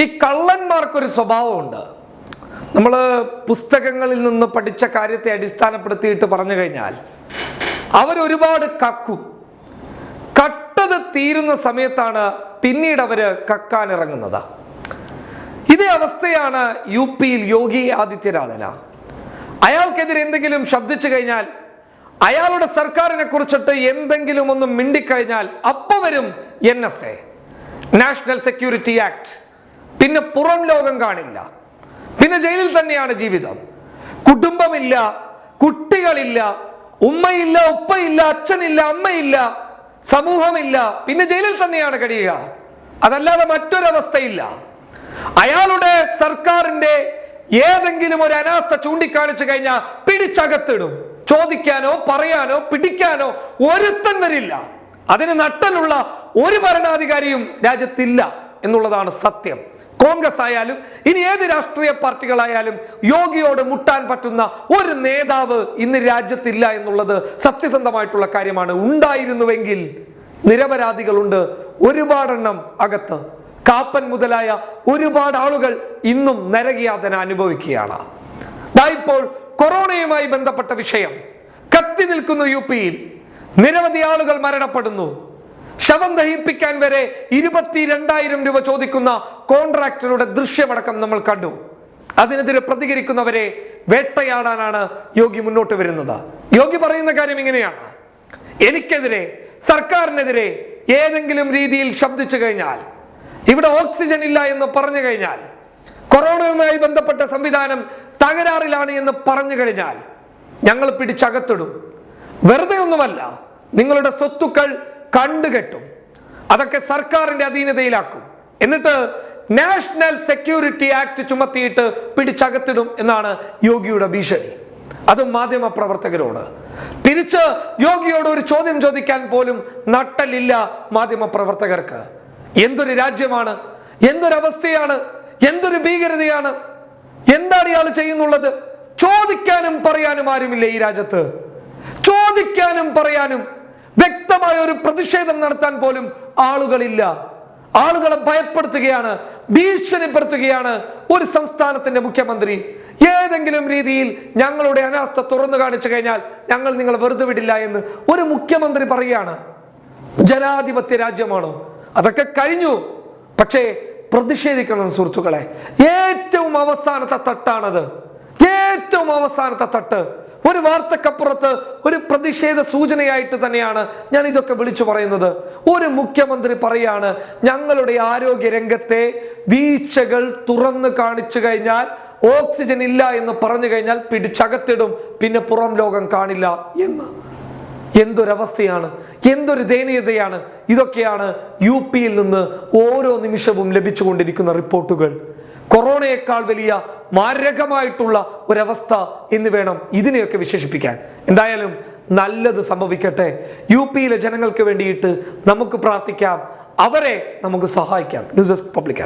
ഈ കള്ളന്മാർക്കൊരു സ്വഭാവമുണ്ട്. നമ്മൾ പുസ്തകങ്ങളിൽ നിന്ന് പഠിച്ച കാര്യത്തെ അടിസ്ഥാനപ്പെടുത്തിയിട്ട് പറഞ്ഞു കഴിഞ്ഞാൽ അവരൊരുപാട് കക്കും. കട്ടത് തീരുന്ന സമയത്താണ് പിന്നീട് അവർ കക്കാൻ ഇറങ്ങുന്നത് ഇതേ അവസ്ഥയാണ് യു പിയിൽ യോഗി ആദിത്യനാഥന. അയാൾക്കെതിരെ എന്തെങ്കിലും ശബ്ദിച്ചു കഴിഞ്ഞാൽ അയാളുടെ സർക്കാരിനെ കുറിച്ചിട്ട് എന്തെങ്കിലും ഒന്ന് മിണ്ടിക്കഴിഞ്ഞാൽ അപ്പോൾ വരും N S A national security act പിന്നെ പുറം ലോകം കാണില്ല. പിന്നെ ജയിലിൽ തന്നെയാണ് ജീവിതം. കുടുംബമില്ല കുട്ടികളില്ല ഉമ്മയില്ല ഉപ്പയില്ല അച്ഛനില്ല അമ്മയില്ല സമൂഹമില്ല പിന്നെ ജയിലിൽ തന്നെയാണ് കഴിയുക. അതല്ലാതെ മറ്റൊരവസ്ഥയില്ല. അയാളുടെ സർക്കാരിന്റെ ഏതെങ്കിലും ഒരു അനാസ്ഥ ചൂണ്ടിക്കാണിച്ചു കഴിഞ്ഞാൽ പിടിച്ചകത്തിടും. ചോദിക്കാനോ പറയാനോ പിടിക്കാനോ ഒരുത്തൻ വരില്ല. അതിന് നട്ടലുള്ള ഒരു ഭരണാധികാരിയും രാജ്യത്തില്ല എന്നുള്ളതാണ് സത്യം. കോൺഗ്രസ് ആയാലും ഇനി ഏത് രാഷ്ട്രീയ പാർട്ടികളായാലും യോഗിയോട് മുട്ടാൻ പറ്റുന്ന ഒരു നേതാവ് ഇന്ന് രാജ്യത്തില്ല എന്നുള്ളത് സത്യസന്ധമായിട്ടുള്ള കാര്യമാണ്. ഉണ്ടായിരുന്നുവെങ്കിൽ നിരപരാധികളുണ്ട് ഒരുപാടെണ്ണം അകത്ത്. കാപ്പൻ മുതലായ ഒരുപാട് ആളുകൾ ഇന്നും നരകയാതന അനുഭവിക്കുകയാണ്. ഇപ്പോൾ കൊറോണയുമായി ബന്ധപ്പെട്ട വിഷയം. കത്തി നിൽക്കുന്നു യു പിയിൽ. നിരവധി ആളുകൾ മരണപ്പെടുന്നു. ശവം ദഹിപ്പിക്കാൻ വരെ ഇരുപത്തിരണ്ടായിരം രൂപ ചോദിക്കുന്ന കോൺട്രാക്ടറുടെ ദൃശ്യമടക്കം നമ്മൾ കണ്ടു. അതിനെതിരെ പ്രതികരിക്കുന്നവരെ വേട്ടയാടാനാണ് യോഗി മുന്നോട്ട് വരുന്നത്. യോഗി പറയുന്ന കാര്യം ഇങ്ങനെയാണ്. എനിക്കെതിരെ സർക്കാരിനെതിരെ ഏതെങ്കിലും രീതിയിൽ ശബ്ദിച്ചു കഴിഞ്ഞാൽ ഇവിടെ ഓക്സിജൻ ഇല്ല എന്ന് പറഞ്ഞു കഴിഞ്ഞാൽ കൊറോണയുമായി ബന്ധപ്പെട്ട സംവിധാനം തകരാറിലാണ് എന്ന് പറഞ്ഞു കഴിഞ്ഞാൽ ഞങ്ങൾ പിടിച്ചകത്തിടും. വെറുതെ ഒന്നുമല്ല നിങ്ങളുടെ സ്വത്തുക്കൾ കണ്ടുകെട്ടും. അതൊക്കെ സർക്കാരിന്റെ അധീനതയിലാക്കും. എന്നിട്ട് നാഷണൽ സെക്യൂരിറ്റി ആക്ട് ചുമത്തിയിട്ട് പിടിച്ചകത്തിടും എന്നാണ് യോഗിയുടെ ഭീഷണി. അതും മാധ്യമ പ്രവർത്തകരോട് തിരിച്ച് യോഗിയോട് ഒരു ചോദ്യം ചോദിക്കാൻ പോലും നട്ടലില്ല മാധ്യമ പ്രവർത്തകർക്ക് എന്തൊരു രാജ്യമാണ്? എന്തൊരവസ്ഥയാണ്? എന്തൊരു ഭീകരതയാണ്? എന്താണ് ഇയാൾ ചെയ്യുന്നുള്ളത്? ചോദിക്കാനും പറയാനും ആരുമില്ല ഈ രാജ്യത്ത്. ചോദിക്കാനും പറയാനും വ്യക്തമായ ഒരു പ്രതിഷേധം നടത്താൻ പോലും ആളുകളില്ല. ആളുകളെ ഭയപ്പെടുത്തുകയാണ് ഭീഷണിപ്പെടുത്തുകയാണ് ഒരു സംസ്ഥാനത്തിന്റെ മുഖ്യമന്ത്രി. ഏതെങ്കിലും രീതിയിൽ ഞങ്ങളുടെ അനാസ്ഥ തുറന്നു കാണിച്ചു കഴിഞ്ഞാൽ ഞങ്ങൾ നിങ്ങളെ വെറുതെ വിടില്ല എന്ന് ഒരു മുഖ്യമന്ത്രി പറയുകയാണ്. ജനാധിപത്യ രാജ്യമാണോ? അതൊക്കെ കഴിഞ്ഞു. പക്ഷേ പ്രതിഷേധിക്കണം സുഹൃത്തുക്കളെ. ഏറ്റവും അവസാനത്തെ തട്ടാണത്. ഏറ്റവും അവസാനത്തെ തട്ട്. ഒരു വാർത്തക്കപ്പുറത്ത് ഒരു പ്രതിഷേധ സൂചനയായിട്ട് തന്നെയാണ് ഞാൻ ഇതൊക്കെ വിളിച്ചു പറയുന്നത്. ഒരു മുഖ്യമന്ത്രി പറയാണ് ഞങ്ങളുടെ ആരോഗ്യ രംഗത്തെ വീഴ്ചകൾ തുറന്നു കാണിച്ചു കഴിഞ്ഞാൽ ഓക്സിജൻ ഇല്ല എന്ന് പറഞ്ഞു കഴിഞ്ഞാൽ പിടിച്ചകത്തിടും പിന്നെ പുറം ലോകം കാണില്ല എന്ന്. എന്തൊരവസ്ഥയാണ് എന്തൊരു ദയനീയതയാണ് ഇതൊക്കെയാണ് യു പിയിൽ നിന്ന് ഓരോ നിമിഷവും ലഭിച്ചുകൊണ്ടിരിക്കുന്ന റിപ്പോർട്ടുകൾ. കൊറോണയേക്കാൾ വലിയ മാരകമായിട്ടുള്ള ഒരവസ്ഥ എന്ന് വേണം ഇതിനെയൊക്കെ വിശേഷിപ്പിക്കാൻ. എന്തായാലും നല്ലത് സംഭവിക്കട്ടെ. യു പിയിലെ ജനങ്ങൾക്ക് വേണ്ടിയിട്ട് നമുക്ക് പ്രാർത്ഥിക്കാം. അവരെ നമുക്ക് സഹായിക്കാം. News desk public